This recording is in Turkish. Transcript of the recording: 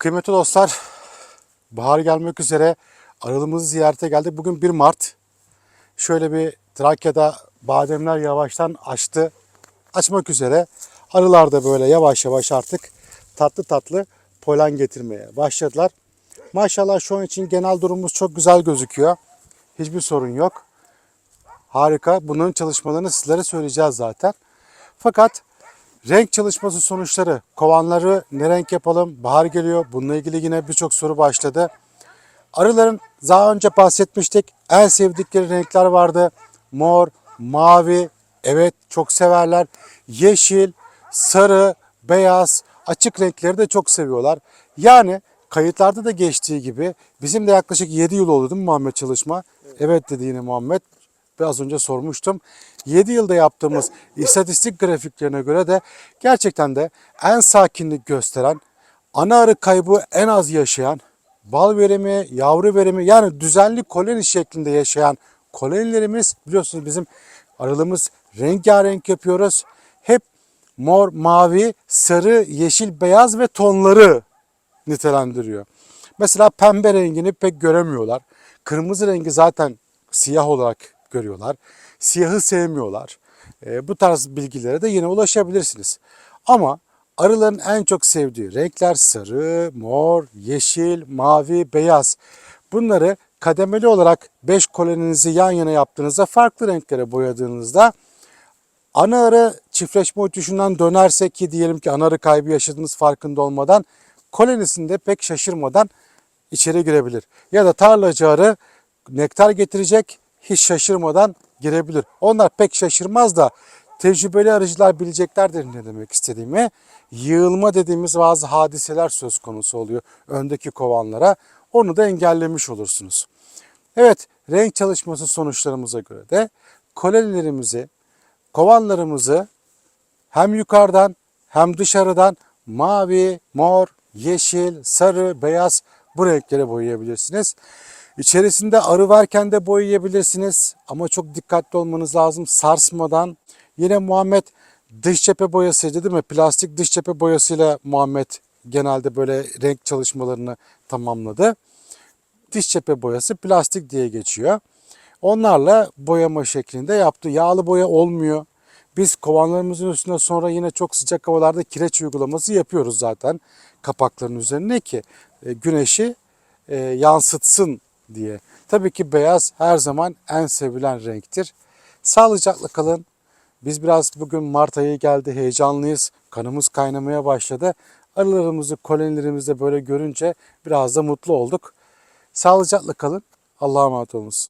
Kıymetli dostlar, bahar gelmek üzere aralığımızı ziyarete geldik. Bugün 1 Mart. Şöyle bir Trakya'da bademler yavaştan açtı. Açmak üzere. Arılar da böyle yavaş yavaş artık tatlı tatlı polen getirmeye başladılar. Maşallah şu an için genel durumumuz çok güzel gözüküyor. Hiçbir sorun yok. Harika. Bunların çalışmalarını sizlere söyleyeceğiz zaten. Fakat renk çalışması sonuçları, kovanları ne renk yapalım, bahar geliyor. Bununla ilgili yine birçok soru başladı. Arıların daha önce bahsetmiştik. En sevdikleri renkler vardı. Mor, mavi, evet çok severler. Yeşil, sarı, beyaz, açık renkleri de çok seviyorlar. Yani kayıtlarda da geçtiği gibi bizim de yaklaşık 7 yıl oldu değil mi Muhammed çalışma? Evet, dedi yine Muhammed. Biraz önce sormuştum. 7 yılda yaptığımız istatistik grafiklerine göre de gerçekten de en sakinlik gösteren, ana arı kaybı en az yaşayan, bal verimi, yavru verimi yani düzenli koloni şeklinde yaşayan kolonilerimiz biliyorsunuz bizim aralığımız rengarenk yapıyoruz. Hep mor, mavi, sarı, yeşil, beyaz ve tonları nitelendiriyor. Mesela pembe rengini pek göremiyorlar. Kırmızı rengi zaten siyah olarak görüyorlar. Siyahı sevmiyorlar. E, bu tarz bilgilere de yine ulaşabilirsiniz. Ama arıların en çok sevdiği renkler sarı, mor, yeşil, mavi, beyaz. Bunları kademeli olarak 5 koloninizi yan yana yaptığınızda farklı renklere boyadığınızda ana arı çiftleşme uçuşundan dönersek ki diyelim ki ana arı kaybı yaşadığınız farkında olmadan kolonisinde pek şaşırmadan içeri girebilir. Ya da tarlacı arı nektar getirecek hiç şaşırmadan girebilir. Onlar pek şaşırmaz da tecrübeli arıcılar bileceklerdir ne demek istediğimi. Yığılma dediğimiz bazı hadiseler söz konusu oluyor öndeki kovanlara. Onu da engellemiş olursunuz. Evet renk çalışması sonuçlarımıza göre de kolonilerimizi, kovanlarımızı hem yukarıdan hem dışarıdan mavi, mor, yeşil, sarı, beyaz bu renklere boyayabilirsiniz. İçerisinde arı varken de boyayabilirsiniz ama çok dikkatli olmanız lazım sarsmadan. Yine Muhammed dış cephe boyasıydı değil mi? Plastik dış cephe boyasıyla Muhammed genelde böyle renk çalışmalarını tamamladı. Dış cephe boyası plastik diye geçiyor. Onlarla boyama şeklinde yaptı. Yağlı boya olmuyor. Biz kovanlarımızın üstüne sonra yine çok sıcak havalarda kireç uygulaması yapıyoruz zaten kapakların üzerine ki e, güneşi e, yansıtsın diye. Tabii ki beyaz her zaman en sevilen renktir. Sağlıcakla kalın. Biz biraz bugün Mart ayı geldi heyecanlıyız. Kanımız kaynamaya başladı. Arılarımızı, kolonilerimizde böyle görünce biraz da mutlu olduk. Sağlıcakla kalın. Allah'a emanet olunuz.